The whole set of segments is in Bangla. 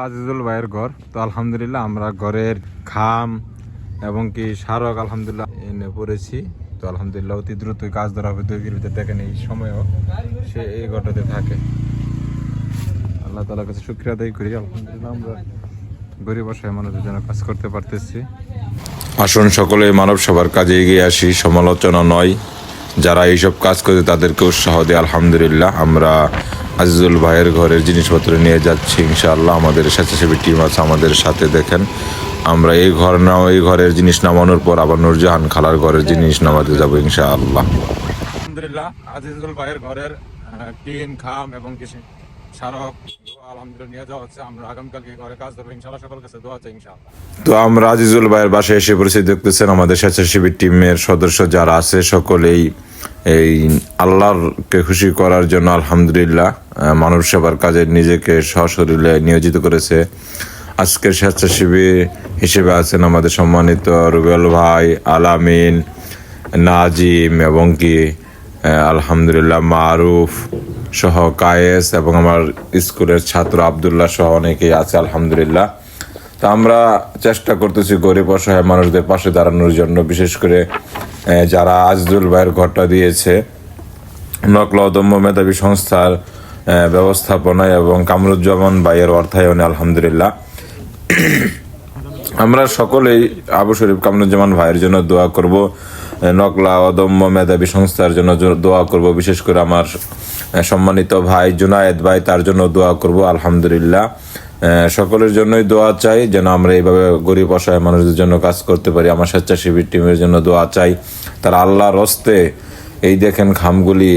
আজিজুল ভাইয়ের ঘর। তো আলহামদুলিল্লাহ আমরা ঘরের খাম এবং কি স্মারক আলহামদুলিল্লাহ এনে পড়েছি। তো আলহামদুলিল্লাহ অতি দ্রুতই কাজ ধরা হবে, দুই ভিতরে দেখেন এই সময়ও সে এই ঘরটাতে থাকে। আল্লাহ তালার কাছে শুক্রিয়া আদায় করি। আলহামদুলিল্লাহ আমরা গরিব অসহায় মানুষের জন্য কাজ করতে পারতেছি। আসুন সকলে মানব সবার কাজে এগিয়ে আসি। সমালোচনা নয়, যারা এইসব কাজ করে তাদেরকে উৎসাহ দেয়। আলহামদুলিল্লাহ আমরা আজিজুল ভাইয়ের ঘরের জিনিসপত্র নিয়ে যাচ্ছি ইনশাআল্লাহ আমাদের স্বেচ্ছাসেবী টিম আছে আমাদের সাথে দেখেন। আমরা এই ঘর নাও এই ঘরের জিনিস নামানোর পর আবার নুরজাহান খালার ঘরের জিনিস নামাতে যাব ইনশাআল্লাহ। আলহামদুলিল্লাহ আজিজুল ভাইয়ের ঘরের টিন খাম এবং কিছু তো আমরা আজিজুল ভাইয়ের বাসায় এসে পড়েছি দেখতেছেন আমাদের স্বেচ্ছাসেবী টিমের সদস্য যারা আছে সকলেই এই আল্লাহরকে খুশি করার জন্য আলহামদুলিল্লাহ মানব সেবার কাজে নিজেকে সশরীরে নিয়োজিত করেছে। আজকের স্বেচ্ছাসেবী হিসেবে আছেন আমাদের সম্মানিত রুবেল ভাই, আলামিন, নাজিম এবং কি আলহামদুলিল্লাহ, মারুফ সহ কায়েস এবং আমার স্কুলের ছাত্র আবদুল্লাহ সহ অনেকেই আছে, আলহামদুলিল্লাহ। তা আমরা চেষ্টা করতেছি গরিব অসহায় মানুষদের পাশে দাঁড়ানোর জন্য, বিশেষ করে যারা আজদুল ভাইয়ের ঘরটা দিয়েছে। নকলা অদম্য মেধাবী সংস্থার ব্যবস্থাপনায় এবং কামরুজ্জামান ভাইয়ের অর্থায়নে আলহামদুলিল্লাহ। আমরা সকলেই আবু শরীফ কামরুজ্জামান ভাইয়ের জন্য দোয়া করব নকলা অদম্য মেধাবী সংস্থার জন্য দোয়া করব, বিশেষ করে আমার সম্মানিত ভাই জুনায়েদ ভাই তার জন্য দোয়া করব, আলহামদুলিল্লাহ। সকলের জন্যই দোয়া চাই যেন আমরা এইভাবে গরিব অসহায় মানুষদের জন্য কাজ করতে পারি, আমার স্বেচ্ছাসেবী টিমের জন্য দোয়া চাই। তার আল্লাহর হস্তে এই দেখেন খামগুলি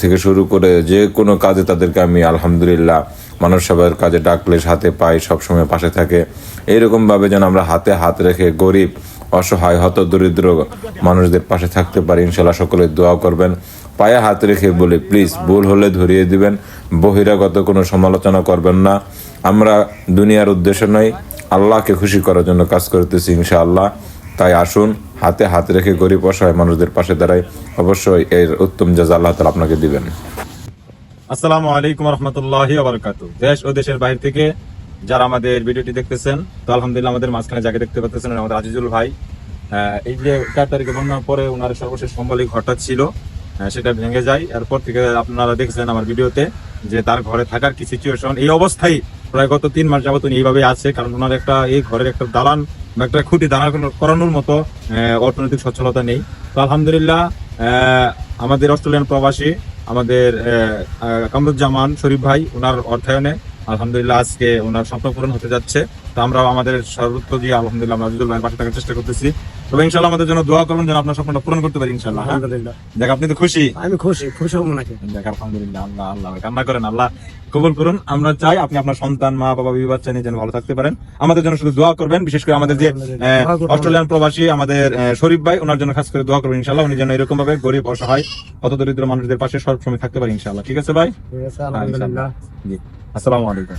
থেকে শুরু করে যে কোনো কাজে তাদেরকে আমি আলহামদুলিল্লাহ মানুষ সেবার কাজে ডাকলে হাতে পাই, সবসময় পাশে থাকে। এইরকম ভাবে যেন আমরা হাতে হাত রেখে গরিব, অসহায় হত দরিদ্র মানুষদের পাশে থাকতে পারি, ইনশাল্লাহ সকলে দোয়া করবেন। পায়ে হাত রেখে বলি, প্লিজ, ভুল হলে ধরিয়ে দিবেন, বহিরাগত কোনো সমালোচনা করবেন না। আমরা দুনিয়ার উদ্দেশ্য নয়, আল্লাহকে খুশি করার জন্য কাজ করতেছি ইনশাআল্লাহ। তাই আসুন, হাতে হাত রেখে গরিব অসহায় মানুষদের পাশে দাঁড়াই, অবশ্যই এর উত্তম জাজা আল্লাহ তালা আপনাকে দিবেন। আসসালামু আলাইকুম রহমতুল্লাহি বারাকাতু। দেশ ও দেশের বাইরে থেকে যারা আমাদের ভিডিওটি দেখতেছেন, তো আলহামদুলিল্লাহ আমাদের মাঝখানে যাকে দেখতে পাচ্ছেন আমাদের আজিজুল ভাই। এই যে চার তারিখে বন্যার পরে ওনার সর্বশেষ সম্বলিক ঘরটা ছিল সেটা ভেঙে যায়। এরপর থেকে আপনারা দেখছেন আমার ভিডিওতে যে তার ঘরে থাকার কি সিচুয়েশন এই অবস্থায় প্রায় গত তিন মাস যাবত উনি এইভাবে আছে, কারণ ওনার একটা এই ঘরের একটা দালান বা একটা খুঁটি দাঁড়া করানোর মতো অর্থনৈতিক সচ্ছলতা নেই। তো আলহামদুলিল্লাহ আমাদের অস্ট্রেলিয়ান প্রবাসী, আমাদের কামরুজ্জামান শরীফ ভাই ওনার অর্থায়নে আলহামদুলিল্লাহ আজকে ওনার স্বপ্ন পূরণ হতে যাচ্ছে। তো আমরা আমাদের সর্বোচ্চ দিয়ে আলহামদুলিল্লাহ আমরা ভাইয়ের পাশে থাকার চেষ্টা করতেছি। তবে ইনশাল্লাহ আমাদের জন্য দোয়া করবেন যেন আপনার স্বপ্নটা পূরণ করতে পারি ইনশাল্লাহ হ্যাঁ? আলহামদুলিল্লাহ। দেখ আপনি তো খুশি। আমি খুশি খুশি হব নাকি? দেখ আলহামদুলিল্লাহ আল্লাহ আল্লাহ কান্না করেন আল্লাহ কবুল করুন। আমরা চাই আপনি আপনার সন্তান মা বাবা বিবি বাচ্চা নিয়ে যেন ভালো থাকতে পারেন। আমাদের জন্য শুধু দোয়া করবেন বিশেষ করে আমাদের যে অস্ট্রেলিয়ান প্রবাসী আমাদের শরীফ ভাই ওনার জন্য খাস করে দোয়া করবেন ইনশাল্লাহ উনি যেন এরকম ভাবে গরিব অসহায় অত দরিদ্র মানুষদের পাশে সবসময় থাকতে পারি ইনশাল্লাহ ঠিক আছে ভাই? আলহামদুলিল্লাহ। জি। আসসালামু আলাইকুম।